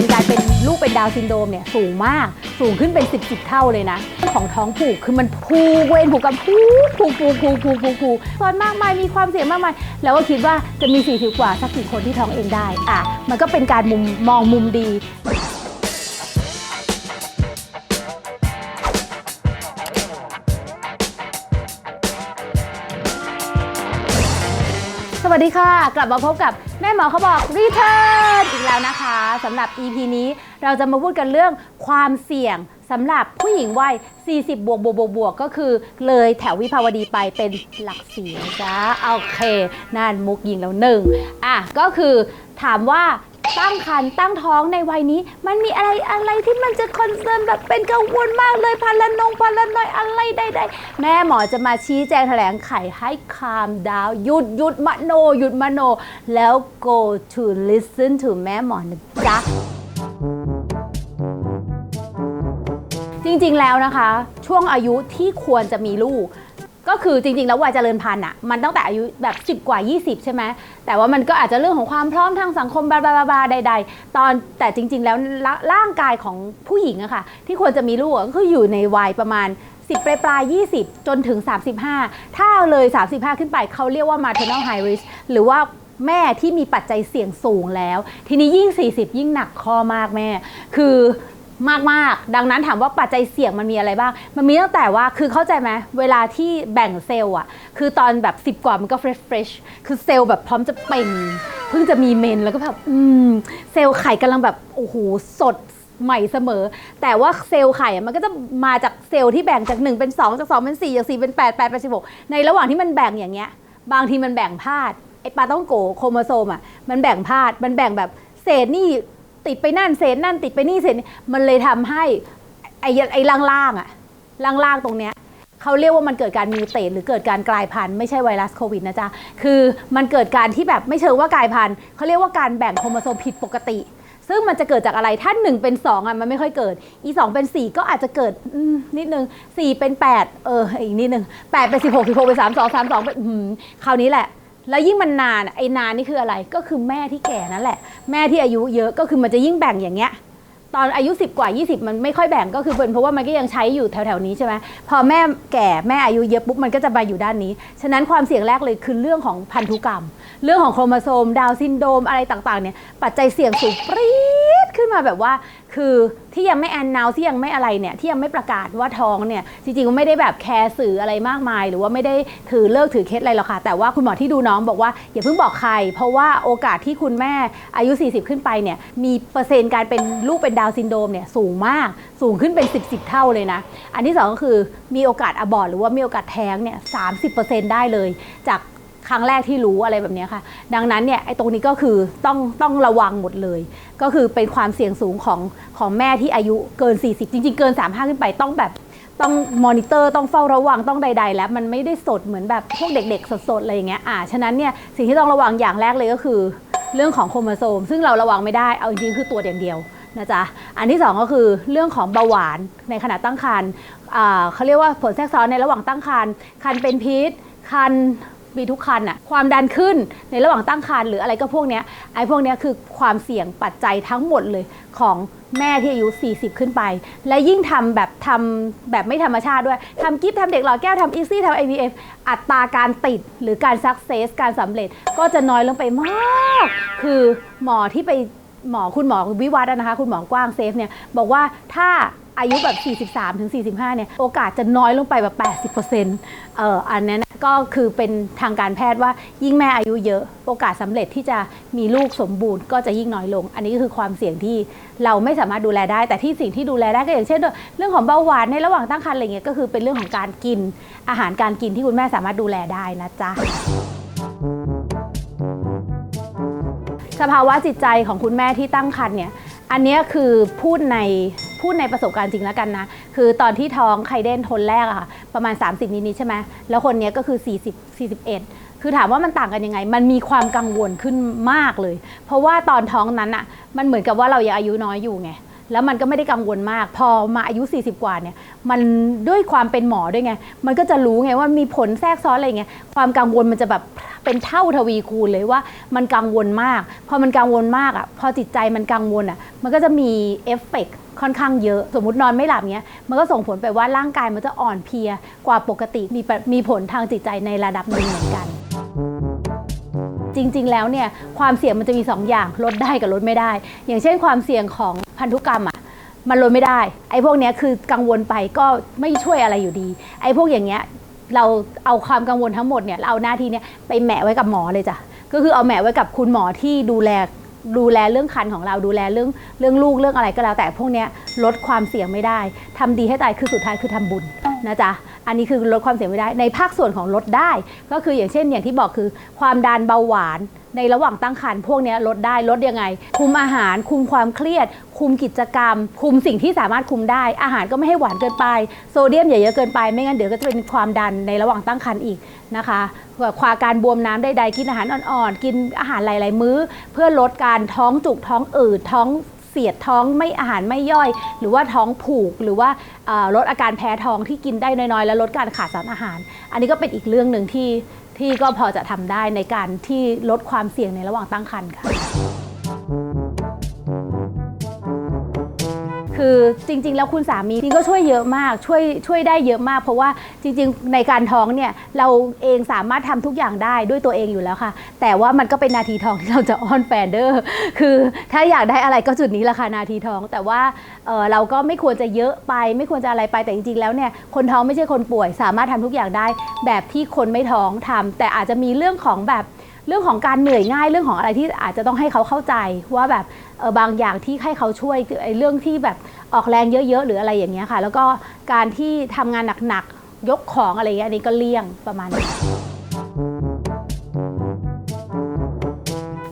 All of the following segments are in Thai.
นต์การเป็นลูกเป็นดาวซินโดรมเนี่ยสูงมากสูงขึ้นเป็น 10บสเท่าเลยนะของท้องผูกคือมันผูกเวนผูกกับพูผูกผูกผูกผูกผูกผูกส่วนมากมายมีความเสี่ยงมากมายแล้วก็คิดว่าจะมี 40 กว่าสักกี่คนที่ท้องเองได้อะมันก็เป็นการมุมมองมุมดี สวัสดีค่ะ กลับมาพบกับแม่หมอเขาบอกรีเทิร์นอีกแล้วนะคะสำหรับ EP นี้เราจะมาพูดกันเรื่องความเสี่ยงสำหรับผู้หญิงวัย 40 บวกบวกบวกบวกก็คือ เลยแถววิภาวดีไปเป็นหลักสี่จ้าโอเคนั่นมุกยิงแล้วหนึ่งอะก็คือถามว่า ตั้งครรภ์ตั้งท้องในวัยนี้ มันมีอะไรอะไรที่มันจะคอนเซิร์นแบบเป็นกังวลมากเลยพาลานงพาลานอยอะไรใดๆแม่หมอจะมาชี้แจงแถลงไขให้คามดาวหยุดหยุดมโนหยุดมโน แล้ว go to listen to แม่หมอนะจ๊ะจริงๆแล้วนะคะ ช่วงอายุที่ควรจะมีลูก ก็คือจริงๆ แล้ววัยเจริญพันธุ์อะมันตั้งแต่อายุแบบ 10 กว่า 20 ใช่ไหมแต่ว่ามันก็อาจจะเรื่องของความพร้อมทางสังคมบลาบลาบลาใด ๆ ตอนแต่จริง ๆ แล้วร่าร่างกายของผู้หญิงอะค่ะ ที่ควรจะมีลูกก็คืออยู่ในวัยประมาณ 10 ปลายปลายๆ20 จนถึง 35 ถ้าเลย 35 ขึ้นไปเขาเรียกว่า maternal high risk หรือว่าแม่ที่มีปัจจัยเสี่ยงสูงแล้ว ทีนี้ยิ่ง 40 ยิ่งหนักข้อมากแม่ คือ มากมาก ๆ ดังนั้นถามว่าปัจจัยเสี่ยงมันมีอะไรบ้าง มันมีตั้งแต่ว่าคือเข้าใจไหมเวลาที่แบ่งเซลล์อะ คือตอนแบบ 10 กว่ามันก็เฟรชเฟรชคือเซลล์แบบพร้อมจะเป่ง เพิ่งจะมีเมนแล้วก็แบบอืมเซลล์ไข่กำลังแบบโอ้โหสดใหม่เสมอ แต่ว่าเซลล์ไข่มันก็จะมาจากเซลล์ที่แบ่งจาก 1 เป็น 2 จาก 2 เป็น 4 จาก 4 เป็น 8 8เป็น16 ในระหว่างที่มันแบ่งอย่างเงี้ย บางทีมันแบ่งพลาดไอปลาต้องโกโครโมโซมอะมันแบ่งพลาดมันแบ่งแบบเศษนี่ ติดไปนั่นเศษนั่นติดไปนี่เศษนี่มันเลยทำให้ไอ้ไอ้ล่างๆอะล่างๆตรงเนี้ยเขาเรียกว่ามันเกิดการมิวเตตหรือเกิดการกลายพันธุ์ไม่ใช่ไวรัสโควิดนะจ๊ะ คือมันเกิดการที่แบบไม่เชิงว่ากลายพันธุ์เขาเรียกว่าการแบ่งโครโมโซมผิดปกติ ซึ่งมันจะเกิดจากอะไรถ้า1เป็น 2อะมันไม่ค่อยเกิด อี2เป็น 4 ก็อาจจะเกิดนิดนึง 4 เป็น 8 เอออีกนิดนึง8เป็น 16 16เป็น3 2 3 2เป็นอืมคราวนี้แหละ แล้วยิ่งมันนานไอ้นานนี่คืออะไรก็คือแม่ที่แก่นั่นแหละ แม่ที่อายุเยอะก็คือมันจะยิ่งแบ่งอย่างเงี้ยตอนอายุ 10 กว่า 20 มันไม่ค่อยแบ่งก็คือเป็นเพราะว่ามันก็ยังใช้อยู่แถวๆนี้ใช่ไหมพอแม่แก่แม่อายุเยอะปุ๊บมันก็จะมาอยู่ด้านนี้ ฉะนั้นความเสี่ยงแรกเลยคือเรื่องของพันธุกรรม เรื่องของโครโมโซม ดาวซินโดมอะไรต่างๆเนี่ยปัจจัยเสี่ยงสูงปรี๊ดขึ้นมาแบบว่า คือที่ยังไม่แอนนาวที่ยังไม่อะไรเนี่ยที่ยังไม่ประกาศว่าท้องเนี่ยจริงๆก็ไม่ได้แบบแคร์สื่ออะไรมากมาย หรือว่าไม่ได้ถือเลิกถือเคสอะไรหรอกค่ะ แต่ว่าคุณหมอที่ดูน้องบอกว่าอย่าเพิ่งบอกใคร เพราะว่าโอกาสที่คุณแม่อายุ 40 ขึ้นไปเนี่ยมีเปอร์เซ็นต์การเป็นลูกเป็นดาวซินโดมเนี่ยสูงมากสูงขึ้นเป็น 10 10เท่าเลยนะ อันที่สองก็คือมีโอกาสอบอร์หรือว่ามีโอกาสแท้งเนี่ย30%ได้เลย จาก ครั้งแรกที่รู้อะไรแบบนี้ค่ะ ดังนั้นเนี่ยไอ้ตรงนี้ก็คือต้องต้องระวังหมดเลย ก็คือเป็นความเสี่ยงสูงของของแม่ที่อายุเกิน 40 จริง ๆ เกิน 35 ขึ้นไปต้องแบบต้องมอนิเตอร์ต้องเฝ้าระวังต้องใด ๆ แล้วมันไม่ได้สดเหมือนแบบพวกเด็ก ๆ สดๆอะไรอย่างเงี้ยอ่าฉะนั้นเนี่ยสิ่งที่ต้องระวังอย่างแรกเลยก็คือ เรื่องของโครโมโซม ซึ่งเราระวังไม่ได้เอาจริงๆคือตัวจอย่างเดียวนะจ๊ะอันที่สองก็คือเรื่องของเบาหวานในขณะตั้งครรภ์อ่าเขาเรียกว่าผลแทรกซ้อนในระหว่างตั้งครรภ์คันเป็นพิษคัน มีทุกคันอะความดันขึ้นในระหว่างตั้งครรภ์หรืออะไรก็พวกเนี้ยไอ้พวกเนี้ยคือความเสี่ยงปัจจัยทั้งหมดเลยของแม่ที่อายุ 40 ขึ้นไป และยิ่งทำแบบทำแบบไม่ธรรมชาติด้วยทำกิฟทำเด็กหล่อแก้วทำอีซี่ทำ IVF อัตราการติดหรือการสักเซสการสำเร็จก็จะน้อยลงไปมาก คือหมอที่ไปหมอคุณหมอวิวัฒน์อะนะคะ คุณหมอกว้างเซฟเนี่ยบอกว่าถ้าอายุแบบ 43 ถึง 45 เนี่ย โอกาสจะน้อยลงไปแบบ 80%เเอ่ออันนั้นก็คือเป็นทางการแพทย์ว่ายิ่งแม่อายุเยอะโอกาสสำเร็จที่จะมีลูกสมบูรณ์ก็จะยิ่งน้อยลง อันนี้ก็คือความเสี่ยงที่เราไม่สามารถดูแลได้ แต่ที่สิ่งที่ดูแลได้ก็อย่างเช่น เรื่องของเบาหวานในระหว่างตั้งครรภ์อะไรเงี้ยก็คือเป็นเรื่องของการกินอาหารการกินที่คุณแม่สามารถดูแลได้นะจ๊ะสภาวะจิตใจของคุณแม่ที่ตั้งครรภ์เนี่ยอันนี้คือพูดใน พูดในประสบการณ์จริงแล้วกันนะ คือตอนที่ท้องไคเดนทนแรกอะค่ะ ประมาณ 30นิดๆใช่ไหมแล้วคนนี้ก็คือ 40 41คือถามว่ามันต่างกันยังไง มันมีความกังวลขึ้นมากเลย เพราะว่าตอนท้องนั้นอะมันเหมือนกับว่าเรายังอายุน้อยอยู่ไง แล้วมันก็ไม่ได้กังวลมาก พอมาอายุ 40 กว่าเนี่ย มันด้วยความเป็นหมอด้วยไง มันก็จะรู้ไงว่ามีผลแทรกซ้อนอะไรเงี้ย ความกังวลมันจะแบบเป็นเท่าทวีคูณเลยว่ามันกังวลมาก พอมันกังวลมากอะพอจิตใจมันกังวลอะมันก็จะมีเอฟเฟกต์ ค่อนข้างเยอะ สมมตินอนไม่หลับเงี้ยมันก็ส่งผลไปว่าร่างกายมันจะอ่อนเพลียกว่าปกติมีมีผลทางจิตใจในระดับหนึ่งเหมือนกัน จริงๆแล้วเนี่ยความเสี่ยงมันจะมี 2 อย่างลดได้กับลดไม่ได้ อย่างเช่นความเสี่ยงของพันธุกรรมอะมันลดไม่ได้ ไอ้พวกเนี้ยคือกังวลไปก็ไม่ช่วยอะไรอยู่ดี ไอ้พวกอย่างเงี้ยเราเอาความกังวลทั้งหมดเนี่ยเราเอาหน้าที่เนี่ยไปแหมะไว้กับหมอเลยจ้ะก็คือเอาแหมะไว้กับคุณหมอที่ดูแล ดูแลเรื่องคันของเราดูแลเรื่องเรื่องลูกเรื่องอะไรก็แล้ว แต่พวกเนี้ยลดความเสี่ยงไม่ได้ทำดีให้ตายคือสุดท้ายคือทำบุญนะจ๊ะ อันนี้คือลดความเสี่ยงไม่ได้ ในภาคส่วนของลดได้ ก็คืออย่างเช่นอย่างที่บอกคือความดันเบาหวานในระหว่างตั้งครรภ์พวกนี้ลดได้ลดยังไง คุมอาหาร คุมความเครียด คุมกิจกรรม คุมสิ่งที่สามารถคุมได้ อาหารก็ไม่ให้หวานเกินไป โซเดียมอย่าเยอะเกินไป ไม่งั้นเดี๋ยวก็จะเป็นความดันในระหว่างตั้งครรภ์อีกนะคะความการบวมน้ำใดๆกินอาหารอ่อนๆ กินอาหารหลาย ๆ มื้อ เพื่อลดการท้องจุกท้องอืดท้อง เสียดท้องไม่อาหารไม่ย่อย หรือว่าท้องผูกหรือว่าลดอาการแพ้ท้องที่กินได้น้อยๆ และลดการขาดสารอาหาร อันนี้ก็เป็นอีกเรื่องหนึ่งที่ที่ก็พอจะทำได้ในการที่ลดความเสี่ยงในระหว่างตั้งครรภ์ค่ะ คือจริง ๆ แล้วคุณสามีจริงก็ช่วยเยอะมากช่วยช่วยได้เยอะมาก เพราะว่าจริง ๆ ในการท้องเนี่ยเราเองสามารถทำทุกอย่างได้ด้วยตัวเองอยู่แล้วค่ะ แต่ว่ามันก็เป็นนาทีทองที่เราจะอ้อนแฟนเดอร์คือถ้าอยากได้อะไรก็จุดนี้แหละค่ะนาทีทอง แต่ว่าเออเราก็ไม่ควรจะเยอะไป ไม่ควรจะอะไรไปแต่จริง ๆ แล้วเนี่ยคนท้องไม่ใช่คนป่วย สามารถทำทุกอย่างได้ แบบที่คนไม่ท้องทำแต่อาจจะมีเรื่องของแบบเรื่องของการเหนื่อยง่ายเรื่องของอะไรที่อาจจะต้องให้เขาเข้าใจว่าแบบ บางอย่างที่ให้เขาช่วยไอ้เรื่องที่แบบออกแรงเยอะๆ หรืออะไรอย่างเงี้ยค่ะ แล้วก็การที่ทำงานหนักๆ ยกของอะไรเงี้ยอันนี้ก็เลี่ยงประมาณนี้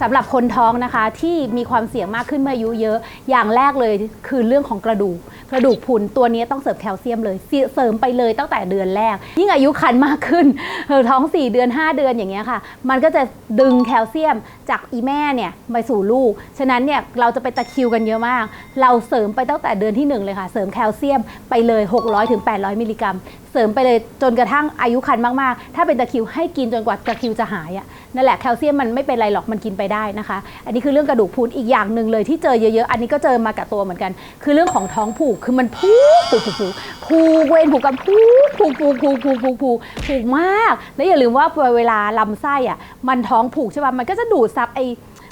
สำหรับคนท้องนะคะที่มีความเสี่ยงมากขึ้นเมื่ออายุเยอะ อย่างแรกเลยคือเรื่องของกระดูก กระดูกพุนตัวนี้ต้องเสริมแคลเซียมเลย เสริมไปเลยตั้งแต่เดือนแรก ยิ่งอายุคันมากขึ้นเออท้อง 4 เดือน 5 เดือนอย่างเงี้ยค่ะ มันก็จะดึงแคลเซียมจากอีแม่เนี่ยไปสู่ลูก ฉะนั้นเนี่ยเราจะไปตะคิวกันเยอะมาก เราเสริมไปตั้งแต่เดือนที่ 1 เลยค่ะ เสริมแคลเซียมไปเลย 600ถึง800 มิลลิกรัม เสริมไปเลยจนกระทั่งอายุคันมากๆ ถ้าเป็นตะคิวให้กินจนกว่าตะคิวจะหายอะ นั่นแหละแคลเซียมมันไม่เป็นไรหรอกมันกินไปได้นะคะ อันนี้คือเรื่องกระดูกพรุนอีกอย่างหนึ่งเลยที่เจอเยอะๆ อันนี้ก็เจอมากับตัวเหมือนกัน คือเรื่องของท้องผูกคือมันผูกผูกผูกผูกผูกเวรผูกกันผูกผูกผูกผูกผูกผูกผูกผูกมาก แล้วอย่าลืมว่าเวลาลำไส้อะมันท้องผูกใช่ป่ะมันก็จะดูดซับไอ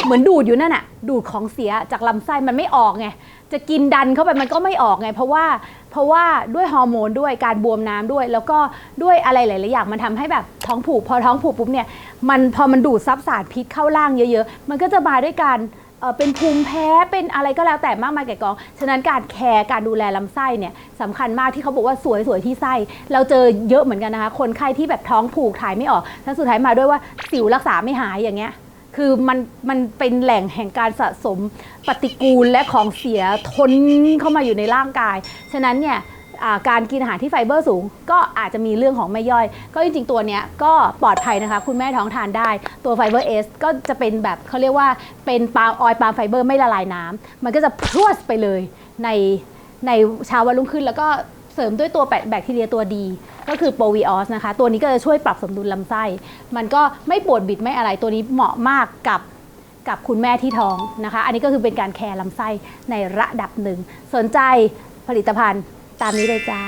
เหมือนดูดอยู่นั่นอะดูดของเสียจากลำไส้มันไม่ออกไงจะกินดันเข้าไปมันก็ไม่ออกไง เพราะว่า เพราะว่าด้วยฮอร์โมนด้วยการบวมน้ำด้วย แล้วก็ด้วยอะไรหลาย ๆ อย่างมันทำให้แบบท้องผูกพอท้องผูกปุ๊บเนี่ยมันพอมันดูดซับสารพิษเข้าร่างเยอะ ๆ มันก็จะมาด้วยการเอ่อเป็นภูมิแพ้เป็นอะไรก็แล้วแต่มากมายแก่กอง ฉะนั้นการแคร์การดูแลลำไส้เนี่ยสำคัญมากที่เขาบอกว่าสวยสวยที่ไส้ เราเจอเยอะเหมือนกันนะคะ คนไข้ที่แบบท้องผูกถ่ายไม่ออกแล้วสุดท้ายมาด้วยว่าสิวรักษาไม่หายอย่างเงี้ย คือมันมันเป็นแหล่งแห่งการสะสมปฏิกูลและของเสียทนเข้ามาอยู่ในร่างกาย ฉะนั้นเนี่ยการกินอาหารที่ไฟเบอร์สูง ก็อาจจะมีเรื่องของไม่ย่อย ก็จริงๆตัวเนี้ยก็ปลอดภัยนะคะ คุณแม่ท้องทานได้ ตัวไฟเบอร์เอสก็จะเป็นแบบเขาเรียกว่าเป็นปาล์มออยล์ปาล์มไฟเบอร์ไม่ละลายน้ำมันก็จะพรวดไปเลยในในเช้าวันรุ่งขึ้นแล้วก็ เสริมด้วยตัวแบคทีเรียตัวดี ก็คือโปรวีออสนะคะ ตัวนี้ก็จะช่วยปรับสมดุลลำไส้ มันก็ไม่ปวดบิดไม่อะไรตัวนี้เหมาะมากกับกับคุณแม่ที่ท้องนะคะ อันนี้ก็คือเป็นการแคร์ลำไส้ในระดับหนึ่ง สนใจผลิตภัณฑ์ตามนี้เลยจ้า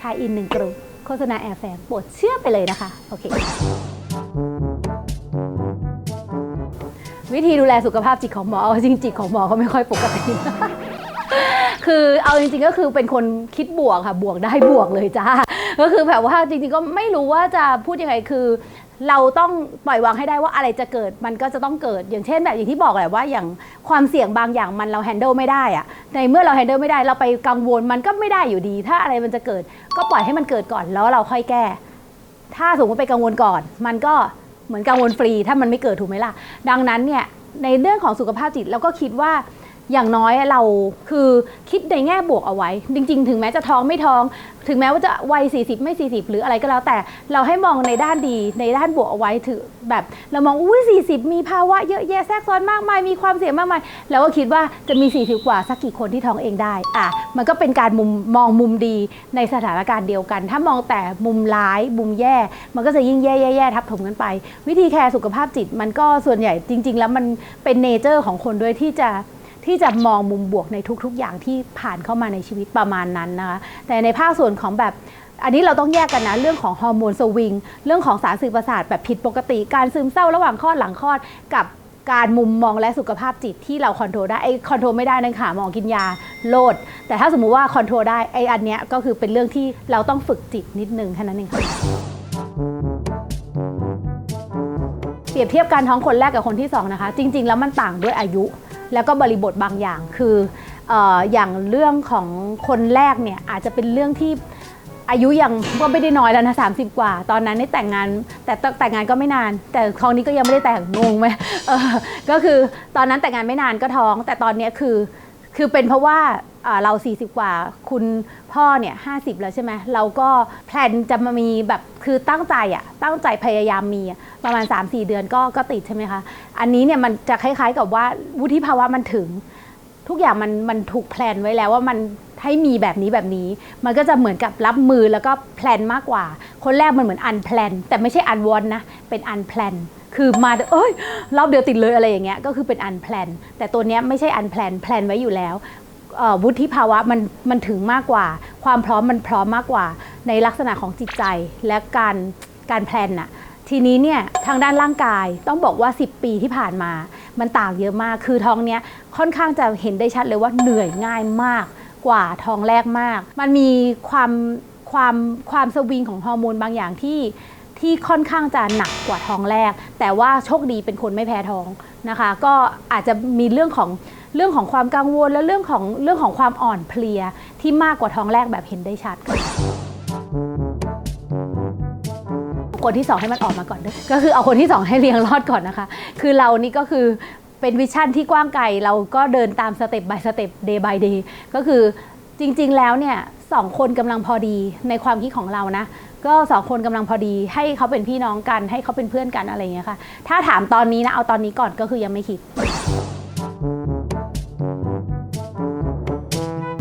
ทายอินหนึ่งกรุ๊ปโฆษณาแอร์แฟมปวดเชื่อไปเลยนะคะ โอเค วิธีดูแลสุขภาพจิตของหมอเอาจริงจิตของหมอเขาไม่ค่อยปกติ คือเอาจริงๆก็คือเป็นคนคิดบวกค่ะบวกได้บวกเลยจ้า ก็คือแบบว่าจริงๆก็ไม่รู้ว่าจะพูดยังไงคือ เราต้องปล่อยวางให้ได้ว่าอะไรจะเกิดมันก็จะต้องเกิด อย่างเช่นแบบอย่างที่บอกแหละว่าอย่างความเสี่ยงบางอย่างมันเราแฮนเดิลไม่ได้อะในเมื่อเราแฮนเดิลไม่ได้เราไปกังวลมันก็ไม่ได้อยู่ดี ถ้าอะไรมันจะเกิด ก็ปล่อยให้มันเกิดก่อนแล้วเราค่อยแก้ ถ้าสมมติไปกังวลก่อน มันก็เหมือนกังวลฟรีถ้ามันไม่เกิดถูกไหมล่ะ ดังนั้นเนี่ยในเรื่องของสุขภาพจิตเราก็คิดว่า อย่างน้อยเราคือคิดในแง่บวกเอาไว้ จริง ๆ ถึงแม้จะท้องไม่ท้อง ถึงแม้ว่าจะวัย 40 ไม่ 40 หรืออะไรก็แล้วแต่เราให้มองในด้านดีในด้านบวกเอาไว้ถือแบบเรามองอุ้ย40 มีภาวะเยอะแยะแทรกซ้อนมากมายมีความเสี่ยงมากมายแล้วก็คิดว่าจะมี 40 กว่าสักกี่คนที่ท้องเองได้อะมันก็เป็นการมุมมองมุมดีในสถานการณ์เดียวกัน ถ้ามองแต่มุมร้ายมุมแย่ มันก็จะยิ่งแย่แย่แย่ทับถมกันไป วิธีแคร์สุขภาพจิตมันก็ส่วนใหญ่จริง ๆ แล้วมันเป็นเนเจอร์ของคนด้วยที่จะ ที่จะมองมุมบวกในทุกๆ อย่างที่ผ่านเข้ามาในชีวิตประมาณนั้นนะคะแต่ในภาคส่วนของแบบอันนี้เราต้องแยกกันนะ เรื่องของฮอร์โมนสวิง เรื่องของสารสื่อประสาทแบบผิดปกติ การซึมเศร้าระหว่างคลอดหลังคลอดกับการมุมมองและสุขภาพจิตที่เราคอนโทรลได้ไอ้คอนโทรลไม่ได้นั่นค่ะหมอกินยาโลด แต่ถ้าสมมุติว่าคอนโทรลได้ไอ้อันเนี้ยก็คือเป็นเรื่องที่เราต้องฝึกจิตนิดนึงแค่นั้นเองค่ะเปรียบเทียบการท้องคนแรกกับคนที่สองนะคะจริง ๆ แล้วมันต่างด้วยอายุ แล้วก็บริบทบางอย่างคืออย่างเรื่องของคนแรกเนี่ยอาจจะเป็นเรื่องที่อายุยังก็ไม่ได้น้อยแล้วนะสากว่า ตอนนั้นได้แต่งงาน แต่แต่งงานก็ไม่นาน แต่ท้องนี้ก็ยังไม่ได้แต่งงงไหมก็คือตอนนั้นแต่งงานไม่นานก็ท้อง แต่ตอนนี้คือ คือเป็นเพราะว่าเรา 40 กว่า คุณพ่อเนี่ย50แล้วใช่ไหมเราก็แพลนจะมามีแบบคือตั้งใจอะตั้งใจพยายามมีประมาณ 3-4 เดือนก็ก็ติดใช่ไหมคะ อันนี้เนี่ยมันจะคล้ายๆกับว่าวุฒิภาวะมันถึง ทุกอย่างมันมันถูกแพลนไว้แล้วว่ามันให้มีแบบนี้แบบนี้ มันก็จะเหมือนกับรับมือแล้วก็แพลนมากกว่า คนแรกมันเหมือนอันแพลนแต่ไม่ใช่อันวอนนะเป็นอันแพลน คือมาเอ้ยรอบเดียวติดเลยอะไรอย่างเงี้ยก็คือเป็นอันแพลนแต่ตัวเนี้ยไม่ใช่อันแพลนแพลนไว้อยู่แล้ววุฒิภาวะมันมันถึงมากกว่า ความพร้อมมันพร้อมมากกว่า ในลักษณะของจิตใจและการการแพลนน่ะทีนี้เนี่ยทางด้านร่างกายต้องบอกว่า 10 ปีที่ผ่านมา มันต่างเยอะมากคือท้องเนี้ยค่อนข้างจะเห็นได้ชัดเลยว่าเหนื่อยง่ายมากกว่าท้องแรกมาก มันมีความความความสวิงของฮอร์โมนบางอย่างที่ ที่ค่อนข้างจะหนักกว่าท้องแรก แต่ว่าโชคดีเป็นคนไม่แพ้ท้องนะคะ ก็อาจจะมีเรื่องของเรื่องของความกังวลและเรื่องของเรื่องของความอ่อนเพลียที่มากกว่าท้องแรกแบบเห็นได้ชัดค่ะคนที่สองให้มันออกมาก่อนด้วยก็คือเอาคนที่สองให้เลี้ยงรอดก่อนนะคะ คือเรานี่ก็คือเป็นวิชั่นที่กว้างไกลเราก็เดินตามสเต็ป by สเต็ป day by day ก็คือ จริงๆแล้วเนี่ยสองคนกำลังพอดีในความคิดของเรานะ ก็สองคนกำลังพอดี ให้เขาเป็นพี่น้องกัน ให้เขาเป็นเพื่อนกันอะไรอย่างเงี้ยค่ะ ถ้าถามตอนนี้นะเอาตอนนี้ก่อนก็คือยังไม่คิด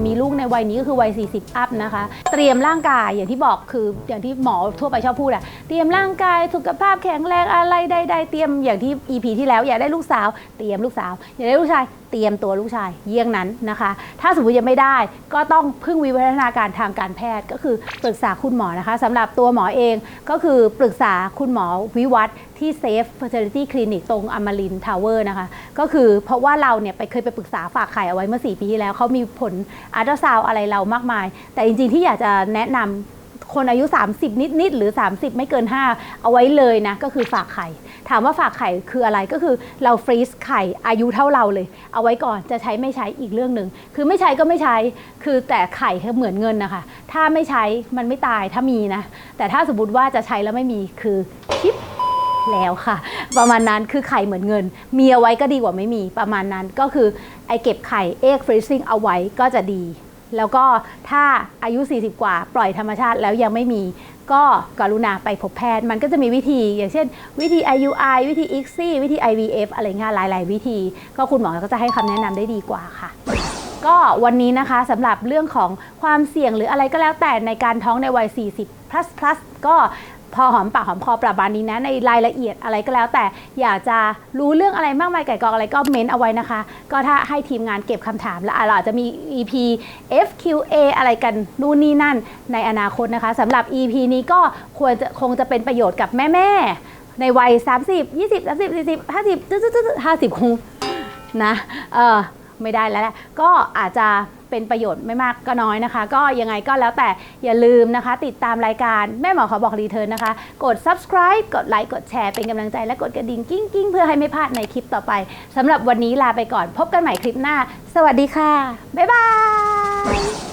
มีลูกในวัยนี้ก็คือวัย 40 อัพนะคะ เตรียมร่างกายอย่างที่บอกคืออย่างที่หมอทั่วไปชอบพูดอะเตรียมร่างกายสุขภาพแข็งแรงอะไรใดๆเตรียมอย่างที่ EP ที่แล้ว อยากได้ลูกสาว เตรียมลูกสาว อยากได้ลูกชายเตรียมตัวลูกชายเยี่ยงนั้นนะคะ ถ้าสมมติยังไม่ได้ก็ต้องพึ่งวิวัฒนาการทางการแพทย์ก็คือปรึกษาคุณหมอนะคะสำหรับตัวหมอเองก็คือปรึกษาคุณหมอวิวัฒน์ที่ Safe Fertility Clinic ตรงอมรินทาวเวอร์นะคะ ก็คือเพราะว่าเราเนี่ยไปเคยไปปรึกษาฝากไข่เอาไว้เมื่อ 4 ปีที่แล้ว เขามีผลอัลตราซาวอะไรเรามากมาย แต่จริงๆที่อยากจะแนะนำ คนอายุ 30 นิดๆหรือ 30 ไม่เกิน 5 เอาไว้เลยนะ ก็คือฝากไข่ ถามว่าฝากไข่คืออะไรก็คือเราฟรีซไข่อายุเท่าเราเลย เอาไว้ก่อนจะใช้ไม่ใช้อีกเรื่องหนึ่งคือไม่ใช้ก็ไม่ใช้ คือแต่ไข่เหมือนเงินนะคะ ถ้าไม่ใช้มันไม่ตายถ้ามีนะ แต่ถ้าสมมติว่าจะใช้แล้วไม่มีคือชิปแล้วค่ะ ประมาณนั้นคือไข่เหมือนเงิน มีเอาไว้ก็ดีกว่าไม่มีประมาณนั้นก็คือไอเก็บไข่เอ็กฟรีซิ่งเอาไว้ก็จะดี แล้วก็ถ้าอายุ 40 กว่า ปล่อยธรรมชาติแล้วยังไม่มี ก็กรุณาไปพบแพทย์ มันก็จะมีวิธี อย่างเช่น วิธี IUI วิธี ICSI วิธี IVF อะไรเงี้ยหลาย ๆ วิธี ก็คุณหมอก็จะให้คำแนะนำได้ดีกว่าค่ะก็วันนี้นะคะสำหรับเรื่องของความเสี่ยงหรืออะไรก็แล้วแต่ในการท้องในวัย 40 plus plus ก็ พอหอมปากหอมคอประมาณนี้นะในรายละเอียดอะไรก็แล้ว แต่อยากจะรู้เรื่องอะไรมากมายไก่กองอะไรก็เม้นเอาไว้นะคะ ก็ถ้าให้ทีมงานเก็บคำถาม แล้วเราอาจจะมี EP FQA อะไรกันนู่นนี่นั่นในอนาคตนะคะสำหรับ EP นี้ก็ควรจะคงจะเป็นประโยชน์กับแม่ๆในวัย 30 20 30 40 50จุดๆๆ50คงนะเออไม่ได้แล้วแหละก็อาจจะ เป็นประโยชน์ไม่มากก็น้อยนะคะ ก็ยังไงก็แล้วแต่อย่าลืมนะคะ ติดตามรายการแม่หมอขอบอกรีเทิร์นนะคะ กด subscribe กดไลค์กดแชร์เป็นกำลังใจและกดกระดิ่งกิ้งกิ้งเพื่อให้ไม่พลาดในคลิปต่อไปสำหรับวันนี้ลาไปก่อนพบกันใหม่คลิปหน้า สวัสดีค่ะบ๊ายบาย